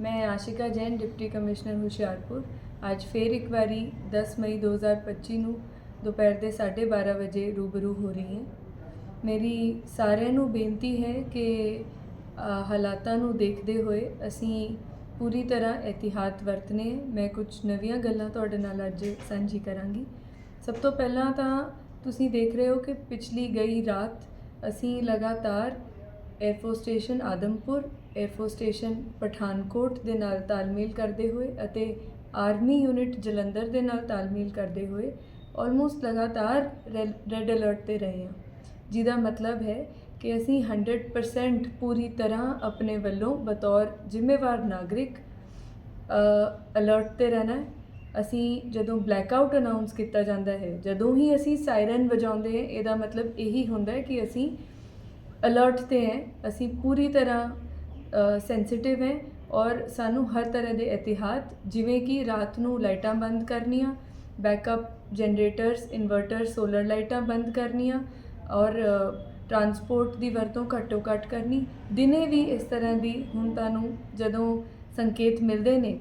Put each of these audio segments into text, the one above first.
ਮੈਂ Ashika Jain deputy commissioner Hoshiarpur ਅੱਜ ਫੇਰ ਇੱਕ ਵਾਰੀ 10 ਮਈ 2025 ਨੂੰ ਦੁਪਹਿਰ ਦੇ 12:30 ਵਜੇ ਰੂਬਰੂ ਹੋ ਰਹੀ ਹਾਂ ਮੇਰੀ ਸਾਰਿਆਂ ਨੂੰ ਬੇਨਤੀ ਹੈ ਕਿ ਹਾਲਾਤਾਂ ਨੂੰ ਦੇਖਦੇ ਹੋਏ ਅਸੀਂ ਪੂਰੀ ਤਰ੍ਹਾਂ ਇhtiyਾਤ ਵਰਤਨੇ ਮੈਂ ਕੁਝ ਨਵੀਆਂ ਗੱਲਾਂ ਤੁਹਾਡੇ ਨਾਲ ਅੱਜ ਸਾਂਝੀ ਕਰਾਂਗੀ ਸਭ ਤੋਂ ਪਹਿਲਾਂ ਤਾਂ ਤੁਸੀਂ ਦੇਖ ਰਹੇ ਹੋ ਕਿ ਪਿਛਲੀ ਗਈ ਰਾਤ ਅਸੀਂ ਲਗਾਤਾਰ air force station Adampur air force station Pathankot ਦੇ ਨਾਲ ਤਾਲਮੇਲ ਕਰਦੇ ਹੋਏ ਅਤੇ ਆਰਮੀ ਯੂਨਿਟ ਜਲੰਧਰ ਦੇ ਨਾਲ ਤਾਲਮੇਲ ਕਰਦੇ ਹੋਏ ਆਲਮੋਸਟ ਲਗਾਤਾਰ ਰੈੱਡ ਅਲਰਟ ਤੇ ਰਹੇ ਹਾਂ। ਜਿਹਦਾ ਮਤਲਬ ਹੈ ਕਿ ਅਸੀਂ 100% ਪੂਰੀ ਤਰ੍ਹਾਂ ਆਪਣੇ ਵੱਲੋਂ ਬਤੌਰ ਜ਼ਿੰਮੇਵਾਰ ਨਾਗਰਿਕ ਅਲਰਟ ਤੇ ਰਹਿਣਾ ਅਸੀਂ ਜਦੋਂ ਬਲੈਕਆਊਟ ਅਨਾਉਂਸ ਕੀਤਾ ਜਾਂਦਾ ਹੈ, ਜਦੋਂ ਹੀ ਅਸੀਂ ਸਾਇਰਨ ਵਜਾਉਂਦੇ ਹਾਂ, ਇਹਦਾ ਮਤਲਬ ਇਹੀ ਹੁੰਦਾ ਹੈ ਕਿ ਅਸੀਂ ਅਲਰਟ ਤੇ ਹੈ। ਅਸੀਂ ਪੂਰੀ ਤਰ੍ਹਾਂ ਸੈਂਸਿਟਿਵ ਹੈ ਔਰ ਸਾਨੂੰ ਹਰ ਤਰ੍ਹਾਂ ਦੇ ਇhtiyਾਤ ਜਿਵੇਂ ਕਿ ਰਾਤ ਨੂੰ ਲਾਈਟਾਂ ਬੰਦ ਕਰਨੀਆਂ ਬੈਕਅਪ ਜਨਰੇਟਰਸ ਇਨਵਰਟਰ ਸੋਲਰ ਲਾਈਟਾਂ ਬੰਦ ਕਰਨੀਆਂ ਔਰ ਟਰਾਂਸਪੋਰਟ ਦੀ ਵਰਤੋਂ ਘੱਟੋ ਘੱਟ ਕਰਨੀ। ਦਿਨੇ ਵੀ ਇਸ ਤਰ੍ਹਾਂ ਦੀ ਹੁਣ ਤੁਹਾਨੂੰ ਜਦੋਂ ਸੰਕੇਤ ਮਿਲਦੇ ਨੇ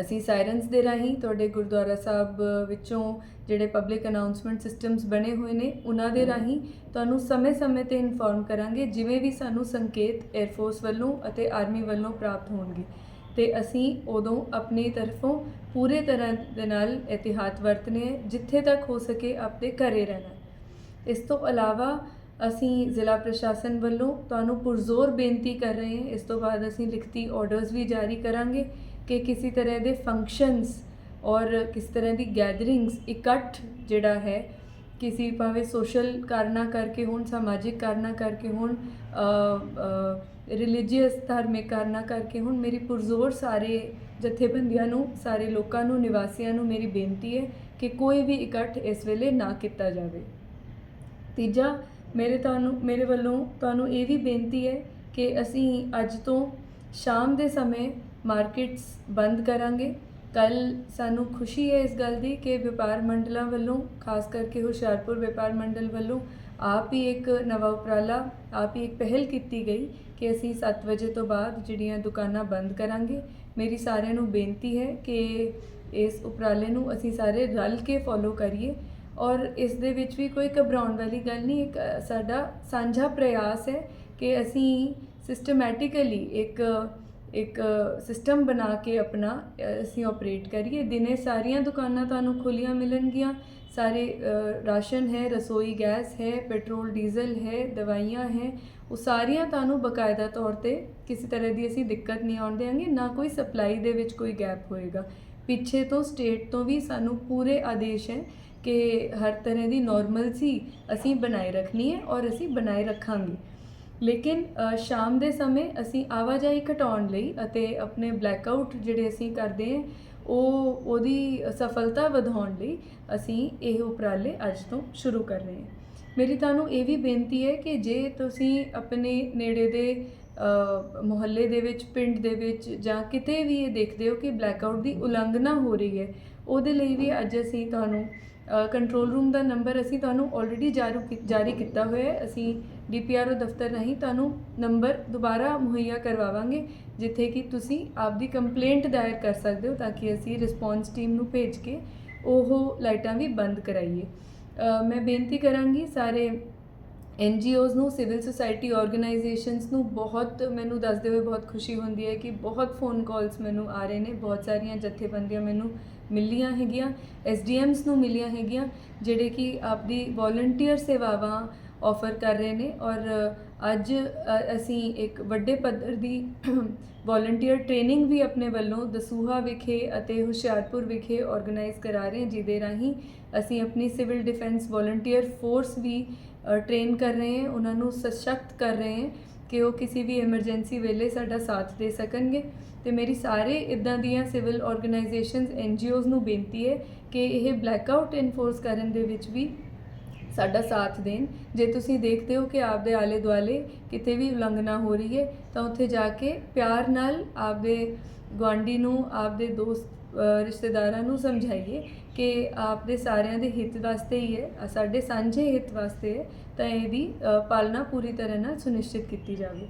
ਅਸੀਂ ਸਾਇਰਨਸ ਦੇ ਰਾਹੀਂ ਤੁਹਾਡੇ ਗੁਰਦੁਆਰਾ ਸਾਹਿਬ ਵਿੱਚੋਂ ਜਿਹੜੇ ਪਬਲਿਕ ਅਨਾਉਂਸਮੈਂਟ ਸਿਸਟਮਸ ਬਣੇ ਹੋਏ ਨੇ, ਉਹਨਾਂ ਦੇ ਰਾਹੀਂ ਤੁਹਾਨੂੰ ਸਮੇਂ-ਸਮੇਂ ਤੇ ਇਨਫੋਰਮ ਕਰਾਂਗੇ, ਜਿਵੇਂ ਵੀ ਸਾਨੂੰ ਸੰਕੇਤ 에ਅਰਫੋਰਸ ਵੱਲੋਂ ਅਤੇ ਆਰਮੀ ਵੱਲੋਂ ਪ੍ਰਾਪਤ ਹੋਣਗੇ। ਤੇ ਅਸੀਂ ਉਦੋਂ ਆਪਣੀ ਤਰਫੋਂ ਪੂਰੇ ਤਰ੍ਹਾਂ ਦੇ ਨਾਲ ਇhtiyਾਤ ਵਰਤਨੇ ਹੈ, ਜਿੱਥੇ ਤੱਕ ਹੋ ਸਕੇ ਆਪਣੇ ਘਰੇ ਰਹਿਣਾ। ਇਸ ਤੋਂ ਇਲਾਵਾ ਅਸੀਂ ਜ਼ਿਲ੍ਹਾ ਪ੍ਰਸ਼ਾਸਨ ਵੱਲੋਂ ਤੁਹਾਨੂੰ ਪੁਰਜ਼ੋਰ ਬੇਨਤੀ ਕਰ ਰਹੇ ਹਾਂ, ਇਸ ਤੋਂ ਬਾਅਦ ਅਸੀਂ ਲਿਖਤੀ ਆਰਡਰਸ ਵੀ ਜਾਰੀ ਕਰਾਂਗੇ। ਕਿ ਕਿਸੇ ਤਰ੍ਹਾਂ ਦੇ ਫੰਕਸ਼ਨਸ ਔਰ ਕਿਸ ਤਰ੍ਹਾਂ ਦੀ ਗੈਦਰਿੰਗਸ ਇਕੱਠ ਜਿਹੜਾ ਹੈ, ਕਿਸੇ ਭਾਵੇਂ ਸੋਸ਼ਲ ਕਾਰਨਾ ਕਰਕੇ ਹੋਣ, ਸਮਾਜਿਕ ਕਾਰਨਾ ਕਰਕੇ ਹੋਣ ਰਿਲੀਜੀਅਸ ਧਾਰਮਿਕ ਕਾਰਨਾ ਕਰਕੇ ਹੋਣ, ਮੇਰੀ ਪੁਰਜ਼ੋਰ ਸਾਰੇ ਜਥੇਬੰਦੀਆਂ ਨੂੰ, ਸਾਰੇ ਲੋਕਾਂ ਨੂੰ, ਨਿਵਾਸੀਆਂ ਨੂੰ ਮੇਰੀ ਬੇਨਤੀ ਹੈ ਕਿ ਕੋਈ ਵੀ ਇਕੱਠ ਇਸ ਵੇਲੇ ਨਾ ਕੀਤਾ ਜਾਵੇ। ਤੀਜਾ, ਮੇਰੇ ਤੁਹਾਨੂੰ, ਮੇਰੇ ਵੱਲੋਂ ਤੁਹਾਨੂੰ ਇਹ ਵੀ ਬੇਨਤੀ ਹੈ ਕਿ ਅਸੀਂ ਅੱਜ ਤੋਂ ਸ਼ਾਮ ਦੇ ਸਮੇਂ ਮਾਰਕੀਟਸ ਬੰਦ ਕਰਾਂਗੇ। ਕੱਲ ਸਾਨੂੰ ਖੁਸ਼ੀ ਹੈ ਇਸ ਗੱਲ ਦੀ ਕਿ ਵਪਾਰ ਮੰਡਲਾਂ ਵੱਲੋਂ, ਖਾਸ ਕਰਕੇ ਹੁਸ਼ਿਆਰਪੁਰ ਵਪਾਰ ਮੰਡਲ ਵੱਲੋਂ ਆਪ ਹੀ ਇੱਕ ਨਵਾਂ ਉਪਰਾਲਾ, ਆਪ ਹੀ ਇੱਕ ਪਹਿਲ ਕੀਤੀ ਗਈ ਕਿ ਅਸੀਂ 7 ਵਜੇ ਤੋਂ ਬਾਅਦ ਜਿਹੜੀਆਂ ਦੁਕਾਨਾਂ ਬੰਦ ਕਰਾਂਗੇ। ਮੇਰੀ ਸਾਰਿਆਂ ਨੂੰ ਬੇਨਤੀ ਹੈ ਕਿ ਇਸ ਉਪਰਾਲੇ ਨੂੰ ਅਸੀਂ ਸਾਰੇ ਰਲ ਕੇ ਫੋਲੋ ਕਰੀਏ। ਔਰ ਇਸ ਦੇ ਵਿੱਚ ਵੀ ਕੋਈ ਘਬਰਾਉਣ ਵਾਲੀ ਗੱਲ ਨਹੀਂ, ਇੱਕ ਸਾਡਾ ਸਾਂਝਾ ਪ੍ਰਯਾਸ ਹੈ ਕਿ ਅਸੀਂ ਸਿਸਟਮੈਟਿਕਲੀ ਇੱਕ ਇੱਕ ਸਿਸਟਮ ਬਣਾ ਕੇ ਆਪਣਾ ਅਸੀਂ ਆਪਰੇਟ ਕਰੀਏ। ਦਿਨੇ ਸਾਰੀਆਂ ਦੁਕਾਨਾਂ ਤੁਹਾਨੂੰ ਖੁੱਲੀਆਂ ਮਿਲਣਗੀਆਂ। ਸਾਰੇ ਰਾਸ਼ਨ ਹੈ, ਰਸੋਈ ਗੈਸ ਹੈ, ਪੈਟਰੋਲ, ਡੀਜ਼ਲ ਹੈ, ਦਵਾਈਆਂ ਹੈ। ਉਹ ਸਾਰੀਆਂ ਤੁਹਾਨੂੰ ਬਕਾਇਦਾ ਤੌਰ ਤੇ ਕਿਸੇ ਤਰ੍ਹਾਂ ਦੀ ਅਸੀਂ ਦਿੱਕਤ ਨਹੀਂ ਆਉਣ ਦੇਵਾਂਗੇ, ਨਾ ਕੋਈ ਸਪਲਾਈ ਦੇ ਵਿੱਚ ਕੋਈ ਗੈਪ ਹੋਏਗਾ। ਪਿੱਛੇ ਤੋਂ ਸਟੇਟ ਤੋਂ ਵੀ ਸਾਨੂੰ ਪੂਰੇ ਆਦੇਸ਼ ਹੈ ਕਿ ਹਰ ਤਰ੍ਹਾਂ ਦੀ ਨਾਰਮਲ ਸੀ ਅਸੀਂ ਬਣਾਏ ਰੱਖਣੀ ਹੈ ਔਰ ਅਸੀਂ ਬਣਾਏ ਰੱਖਾਂਗੇ। ਲੇਕਿਨ ਸ਼ਾਮ ਦੇ ਸਮੇਂ ਅਸੀਂ ਆਵਾਜਾਈ ਘਟਾਉਣ ਲਈ ਅਤੇ ਆਪਣੇ ਬਲੈਕਆਊਟ ਜਿਹੜੇ ਅਸੀਂ ਕਰਦੇ ਹਾਂ, ਉਹ, ਉਹਦੀ ਸਫਲਤਾ ਵਧਾਉਣ ਲਈ ਅਸੀਂ ਇਹ ਉਪਰਾਲੇ ਅੱਜ ਤੋਂ ਸ਼ੁਰੂ ਕਰ ਰਹੇ ਹਾਂ। ਮੇਰੀ ਤੁਹਾਨੂੰ ਇਹ ਵੀ ਬੇਨਤੀ ਹੈ ਕਿ ਜੇ ਤੁਸੀਂ ਆਪਣੇ ਨੇੜੇ ਦੇ ਮੁਹੱਲੇ ਦੇ ਵਿੱਚ, ਪਿੰਡ ਦੇ ਵਿੱਚ ਜਾਂ ਕਿਤੇ ਵੀ ਇਹ ਦੇਖਦੇ ਹੋ ਕਿ ਬਲੈਕਆਊਟ ਦੀ ਉਲੰਘਣਾ ਹੋ ਰਹੀ ਹੈ, ਉਹਦੇ ਲਈ ਵੀ ਅੱਜ ਅਸੀਂ ਤੁਹਾਨੂੰ ਕੰਟਰੋਲ ਰੂਮ ਦਾ ਨੰਬਰ ਅਸੀਂ ਤੁਹਾਨੂੰ ਆਲਰੇਡੀ ਜਾਰੀ ਜਾਰੀ ਕੀਤਾ ਹੋਇਆ ਹੈ। ਅਸੀਂ ਡੀਪੀਆਰਓ ਦਫ਼ਤਰ ਰਾਹੀਂ ਤੁਹਾਨੂੰ ਨੰਬਰ ਦੁਬਾਰਾ ਮੁਹੱਈਆ ਕਰਵਾਵਾਂਗੇ, ਜਿੱਥੇ ਕਿ ਤੁਸੀਂ ਆਪਦੀ ਕੰਪਲੇਂਟ ਦਾਇਰ ਕਰ ਸਕਦੇ ਹੋ ਤਾਂ ਕਿ ਅਸੀਂ ਰਿਸਪੌਂਸ ਟੀਮ ਨੂੰ ਭੇਜ ਕੇ ਉਹ ਲਾਈਟਾਂ ਵੀ ਬੰਦ ਕਰਾਈਏ। ਮੈਂ ਬੇਨਤੀ ਕਰਾਂਗੀ ਸਾਰੇ ਐਨਜੀਓਜ਼ ਨੂੰ ਸਿਵਲ ਸੁਸਾਇਟੀ ਆਰਗੇਨਾਈਜੇਸ਼ਨਸ ਨੂੰ ਬਹੁਤ ਮੈਨੂੰ ਦੱਸਦੇ ਹੋਏ ਬਹੁਤ ਖੁਸ਼ੀ ਹੁੰਦੀ ਹੈ ਕਿ ਬਹੁਤ ਫੋਨ ਕਾਲਸ ਮੈਨੂੰ ਆ ਰਹੇ ਨੇ, ਬਹੁਤ ਸਾਰੀਆਂ ਜਥੇਬੰਦੀਆਂ ਮੈਨੂੰ ਮਿਲੀਆਂ ਹੈਗੀਆਂ ਐਸਡੀਐਮਸ ਨੂੰ ਮਿਲੀਆਂ ਹੈਗੀਆਂ, ਜਿਹੜੇ ਕਿ ਆਪਦੀ ਵੋਲੰਟੀਅਰ ਸੇਵਾਵਾਂ ਆਫਰ ਕਰ ਰਹੇ ਨੇ ਔਰ ਅੱਜ ਅਸੀਂ ਇੱਕ ਵੱਡੇ ਪੱਧਰ ਦੀ ਵੋਲੰਟੀਅਰ ਟ੍ਰੇਨਿੰਗ ਵੀ ਆਪਣੇ ਵੱਲੋਂ ਦਸੂਹਾ ਵਿਖੇ ਅਤੇ ਹੁਸ਼ਿਆਰਪੁਰ ਵਿਖੇ ਆਰਗੇਨਾਈਜ਼ ਕਰਾ ਰਹੇ ਹਾਂ, ਜਿਹਦੇ ਰਾਹੀਂ ਅਸੀਂ ਆਪਣੀ ਸਿਵਲ ਡਿਫੈਂਸ ਵੋਲੰਟੀਅਰ ਫੋਰਸ ਵੀ ਟ੍ਰੇਨ ਕਰ ਰਹੇ ਹਾਂ, ਉਹਨਾਂ ਨੂੰ ਸਸ਼ਕਤ ਕਰ ਰਹੇ ਹਾਂ ਕਿ ਉਹ ਕਿਸੇ ਵੀ ਐਮਰਜੈਂਸੀ ਵੇਲੇ ਸਾਡਾ ਸਾਥ ਦੇ ਸਕਣਗੇ। ਤੇ ਮੇਰੀ ਸਾਰੇ ਇਦਾਂ ਦੀਆਂ ਸਿਵਲ ਆਰਗੇਨਾਈਜੇਸ਼ਨਸ ਐਨਜੀਓਜ਼ ਨੂੰ ਬੇਨਤੀ ਹੈ ਕਿ ਇਹ ਬਲੈਕਆਊਟ ਇਨਫੋਰਸ ਕਰਨ ਦੇ ਵਿੱਚ ਵੀ ਸਾਡਾ ਸਾਥ ਦੇਣ। ਜੇ ਤੁਸੀਂ ਦੇਖਦੇ ਹੋ ਕਿ ਆਪਦੇ ਆਲੇ ਦੁਆਲੇ ਕਿਤੇ ਵੀ ਉਲੰਘਣਾ ਹੋ ਰਹੀ ਹੈ, ਤਾਂ ਉੱਥੇ ਜਾ ਕੇ ਪਿਆਰ ਨਾਲ ਆਪਦੇ ਗੁਆਂਢੀ ਨੂੰ, ਆਪਦੇ ਦੋਸਤ ਰਿਸ਼ਤੇਦਾਰਾਂ ਨੂੰ ਸਮਝਾਈਏ ਕਿ ਆਪਦੇ ਸਾਰਿਆਂ ਦੇ ਹਿੱਤ ਵਾਸਤੇ ਹੀ ਹੈ ਸਾਡੇ ਸਾਂਝੇ ਹਿੱਤ ਵਾਸਤੇ ਹੈ, ਤਾਂ ਇਹਦੀ ਪਾਲਣਾ ਪੂਰੀ ਤਰ੍ਹਾਂ ਨਾਲ ਸੁਨਿਸ਼ਚਿਤ ਕੀਤੀ ਜਾਵੇ।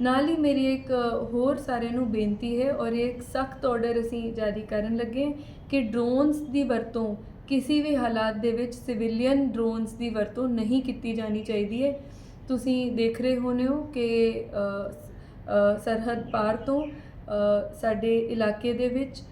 ਨਾਲ ਹੀ ਮੇਰੀ ਇੱਕ ਹੋਰ ਸਾਰਿਆਂ ਨੂੰ ਬੇਨਤੀ ਹੈ ਔਰ ਇਹ ਇੱਕ ਸਖਤ ਆਰਡਰ ਅਸੀਂ ਜਾਰੀ ਕਰਨ ਲੱਗੇ ਹਾਂ ਕਿ ਡਰੋਨਸ ਦੀ ਵਰਤੋਂ ਕਿਸੇ ਵੀ ਹਾਲਾਤ ਦੇ ਵਿੱਚ ਸਿਵਿਲੀਅਨ ਡਰੋਨਸ ਦੀ ਵਰਤੋਂ ਨਹੀਂ ਕੀਤੀ ਜਾਣੀ ਚਾਹੀਦੀ ਹੈ। ਤੁਸੀਂ ਦੇਖ ਰਹੇ ਹੋਣੇ ਹੋ ਕਿ ਸਰਹੱਦ ਪਾਰ ਤੋਂ ਸਾਡੇ ਇਲਾਕੇ ਦੇ ਵਿੱਚ